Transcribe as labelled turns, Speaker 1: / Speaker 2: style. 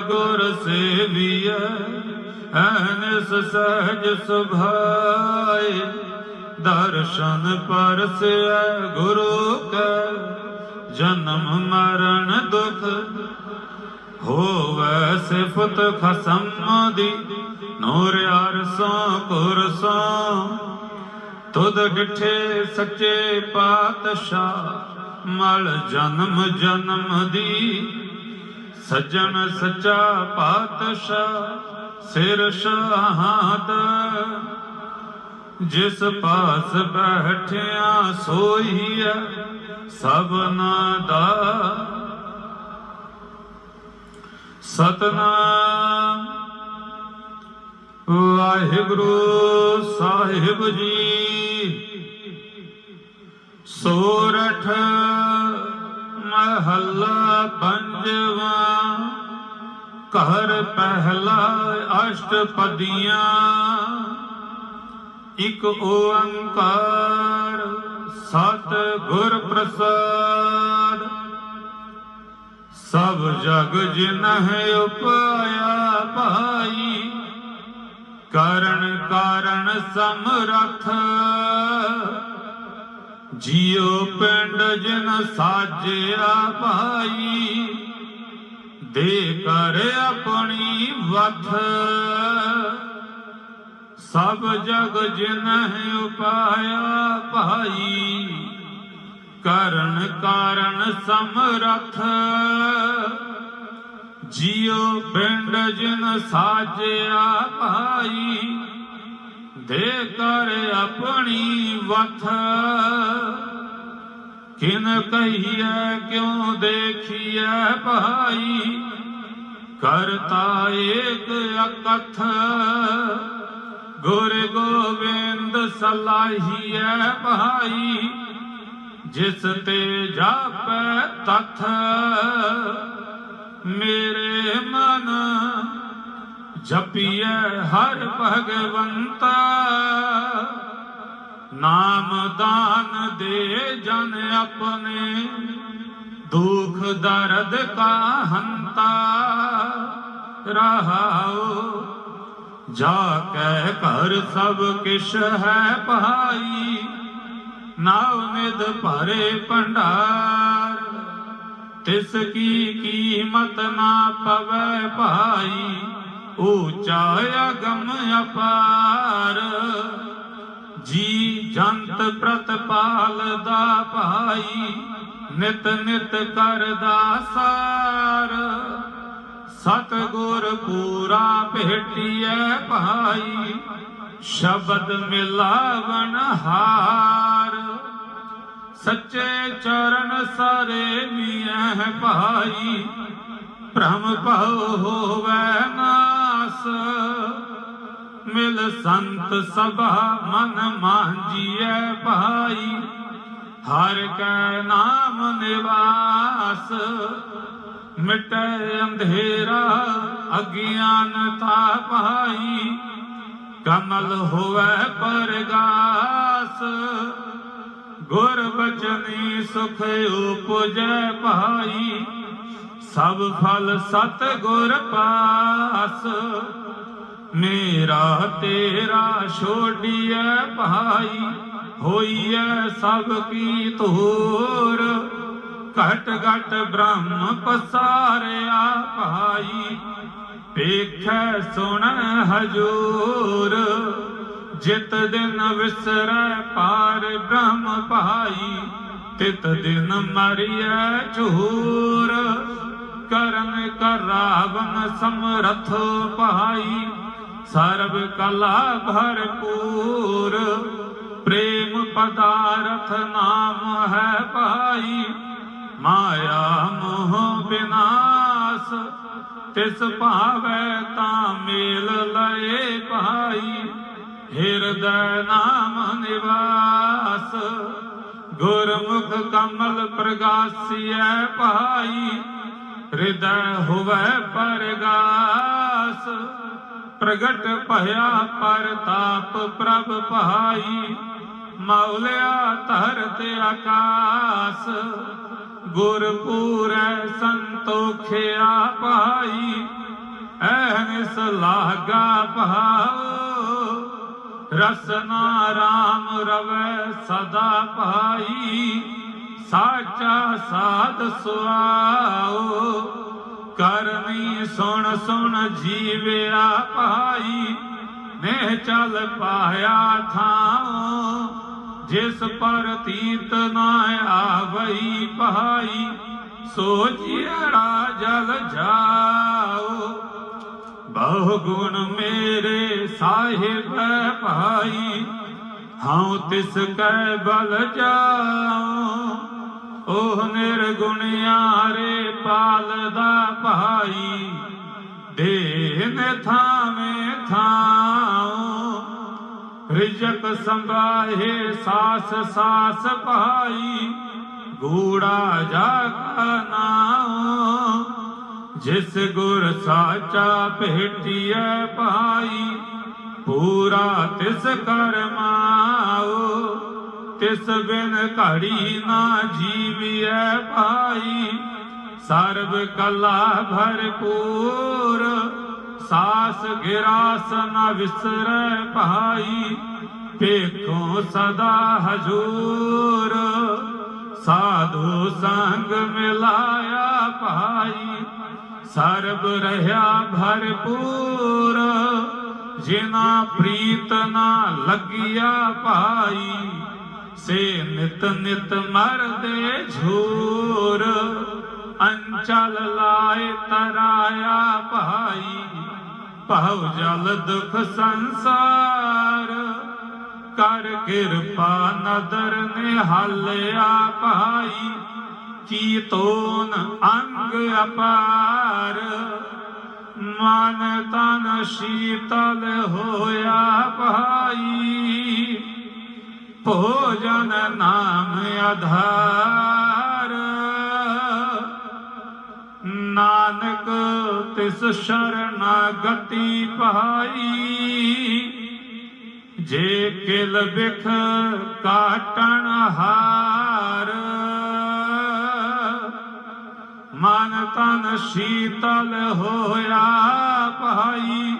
Speaker 1: ਗੁਰ ਸੇਵੀਐ ਐਨਸ ਸਹਿਜ ਸੁਭਾਏ। ਦਰਸ਼ਨ ਪਰਸੈ ਗੁਰੂ ਕੈ, ਜਨਮ ਮਰਨ ਦੁਖ ਹੋਵੈ ਸਿਫਤ ਖਸਮ ਦੀ। ਨੂਰ ਅਰਸੋਂ ਕੁਰਸੋਂ ਤੁਧ ਡਿਠੇ ਸੱਚੇ ਪਾਤਸ਼ਾਹ, ਮਲ ਜਨਮ ਜਨਮ ਦੀ। ਸੱਜਣ ਸੱਚਾ ਪਾਤਸ਼ਾਹ, ਸਿਰ ਸ਼ਹਾਦ ਜਿਸ ਪਾਸ ਬੈਠਿਆ ਸੋਈਐ ਸਭਨਾ ਦਾ ਸਤਨਾਮ। ਵਾਹਿਗੁਰੂ ਸਾਹਿਬ ਜੀ, ਸੋਰਠ ਮਹੱਲਾ ਪੰਜਵਾ, ਘਰ ਪਹਿਲਾ ਅਸ਼ਟਪਦੀਆਂ, ਇਕ ਓੰਕਾਰ ਸਤ ਗੁਰ ਪ੍ਰਸਾਦ। ਸਭ ਜਗ ਜਿਨਹਿ ਉਪਾਇਆ ਭਾਈ, ਕਰਨ ਕਾਰਨ ਸਮਰਥ। ਜੀਉ ਪਿੰਡ ਜਿਨ ਸਾਜਿਆ ਭਾਈ, ਦੇ ਕਰ ਆਪਣੀ ਵਥ ਸਭ ਜਗ ਜਿਨਹਿ ਉਪਾਇਆ ਭਾਈ, ਕਰਨ ਕਾਰਨ ਸਮਰਥ। ਜੀਉ ਪਿੰਡ ਜਨ ਸਾਜਿਆ ਭਾਈ, ਦੇ ਕਰ ਆਪਣੀ ਵਥ ਕਿਨ ਕਹੀਐ, ਕਿਉ ਦੇਖੀਐ ਭਾਈ? ਕਰਤਾ ਏਕ ਅਕਥ। ਗੁਰ ਗੋਬਿੰਦ ਸਲਾਹੀਐ ਭਾਈ, ਜਿਸ ਤੇ ਜਾਪੈ ਤਥ। ਮੇਰੇ ਮਨ ਜਪੀਐ ਹਰ ਭਗਵੰਤਾ। ਨਾਮ ਦਾਨ ਦੇ ਜਨ ਆਪਣੇ, ਦੁਖ ਦਰਦ ਕਾ ਹੰਤਾ, ਰਹਾਉ। ਜਾ ਕੈ ਘਰ ਸਭ ਕਿਛ ਹੈ ਭਾਈ ਨਾਉ ਨਿਦ ਭਰੇ ਭੰਡਾਰ। ਤਿਸ ਕੀ ਕੀਮਤ ਨਾ ਪਵੈ ਭਾਈ, ਊਚਾ ਅਗਮ ਅਪਾਰ। ਜੀ ਜੰਤ ਪ੍ਰਤਪਾਲ ਦਾ ਭਾਈ, ਨਿਤ ਨਿਤ ਕਰਦਾ ਸਾਰ। ਸਤ ਗੁਰ ਪੂਰਾ ਭੇਟੀਐ ਭਾਈ, ਸ਼ਬਦ ਮਿਲਾਵਨ ਹਾਰ। ਸੱਚੇ ਚਰਨ ਸਾਰੇ ਮੀਐ ਭਾਈ, ਭ੍ਰਮ ਭਉ ਹੋਵੈ ਨਾਸ। ਮਿਲ ਸੰਤ ਸਭਾ ਮਨ ਮਾਂਜੀਐ ਭਾਈ। ਹਰ ਕੈ ਨਾਮ ਨਿਵਾਸ, ਮਿਟੈ ਅੰਧੇਰਾ ਅਗਿਆਨਤਾ ਭਾਈ। ਕਮਲ ਹੋਵੈ ਪਰਗਾਸ, ਗੁਰ ਬਚਨੀ ਸੁਖ ਉਪਜੈ ਭਾਈ। ਸਭ ਫਲ ਸਤ ਗੁਰ ਪਾਸ। ਮੇਰਾ ਤੇਰਾ ਛੋਡੀਐ ਭਾਈ, ਹੋਈਐ ਸਭ ਕੀ ਤੋਰ ਘਟ ਘਟ ਬ੍ਰਹਮ ਪਸਾਰਿਆ ਭਾਈ, ਵੇਖੈ ਸੁਣ ਹਜੂਰ। ਜਿਤ ਦਿਨ ਵਿਸਰੈ ਪਾਰ ਬ੍ਰਹਮ ਭਾਈ, ਤਿਤ ਦਿਨ ਮਰਿਐ ਝੂਰ। ਕਰਨ ਕਰਾਵਨ ਸਮਰਥ ਭਾਈ ਸਰਬ ਕਲਾ ਭਰਪੂਰ, ਪ੍ਰੇਮ ਪਦਾਰਥ ਨਾਮ ਹੈ ਭਾਈ। ਮਾਇਆ ਮੋਹ ਬਿਨਾਸ਼, ਤਿਸ ਭਾਵੈ ਤਾਂ ਮੇਲ ਲਏ ਭਾਈ। ਹਿਰਦੈ ਨਾਮ ਨਿਵਾਸ, ਗੁਰਮੁਖ ਕਮਲ ਪ੍ਰਗਾਸੀਐ ਭਾਈ। ਹਿਰਦੈ ਹੋਵੈ ਪਰਗਾਸ ਪ੍ਰਗਟ ਭਇਆ ਪਰਤਾਪ ਪ੍ਰਭ ਭਾਈ, ਮੌਲਿਆ ਧਰਤ ਆਕਾਸ। ਗੁਰ ਪੂਰੈ ਸੰਤੋਖਿਆ ਭਾਈ ਐਸ ਲਾਗਾ ਭਾਉ ਰਸਨਾ ਰਾਮ ਰਵੈ ਸਦਾ ਭਾਈ, ਸਾਚਾ ਸਾਧ ਸੁਆਓ। ਕਰਨੀ ਸੁਣ ਸੁਣ ਜੀਵਿਆ ਭਾਈ ਨੇ ਚਲ ਪਾਇਆ ਥਾਉ ਜਿਸ ਪਰ ਤੀਤ ਨਾ ਆਵਈ ਭਾਈ, ਸੋ ਜਲ ਜਾਓ। ਬਹੁ ਗੁਣ ਮੇਰੇ ਸਾਹਿਬ ਭਾਈ, ਹਉ ਤਿਸ ਕੈ ਬਲ ਜਾਉ। ਉਹ ਨਿਰਗੁਣਿਆਰੇ ਪਾਲਦਾ ਭਾਈ ਦੇਨ ਥਾਵੇਂ ਥਾਉ। ਰਿਜਕ ਸੰਭਾਹੇ ਸਾਸ ਸਾਸ ਭਾਈ ਗੂੜਾ ਜਾਗਾ ਨਾਉ। ਜਿਸ ਗੁਰ ਸਾਚਾ ਭੇਟਿਐ ਭਾਈ ਪੂਰਾ ਤਿਸ ਕਰਮਾਓ ਤਿਸ ਬਿਨ ਘੜੀ ਨਾ ਜੀਵਿਐ ਭਾਈ ਸਰਬ ਕਲਾ ਭਰਪੂਰ, ਸਾਸ ਗਿਰਾਸ ਨ ਵਿਸਰੈ ਭਾਈ ਵੇਖੋ ਸਦਾ ਹਜੂਰ। ਸਾਧੂ ਸੰਗ ਮਿਲਾਇਆ ਭਾਈ, ਸਰਬ ਰਹਾ ਭਰਪੂਰ। ਜਿਨਾ ਪ੍ਰੀਤ ਨਾ ਲਗਿਆ ਭਾਈ, ਸੇ ਨਿਤ ਨਿਤ ਮਰਦੇ ਝੂਰ। ਅੰਚਲ ਲਾਏ ਤਰਾਇਆ ਭਾਈ, ਭਉ ਜਲ ਦੁਖ ਸੰਸਾਰ। ਕਰ ਕਿਰਪਾ ਨਦਰ ਨਿਹਾਲਿਆ ਭਾਈ, ਕੀ ਤੋਨ ਅੰਗ ਅਪਾਰ। ਮਨ ਤਨ ਸ਼ੀਤਲ ਹੋਇਆ ਭਾਈ, ਭੋਜਨ ਨਾਮ ਆਧਾਰ। ਤਿਸ ਸ਼ਰਨਾਗਤੀ ਪਾਈ ਜੇ ਕਿਲ ਬਿਖ ਕਾਟਣ ਹਾਰ ਮਨ ਤਨ ਸ਼ੀਤਲ ਹੋਇਆ ਭਾਈ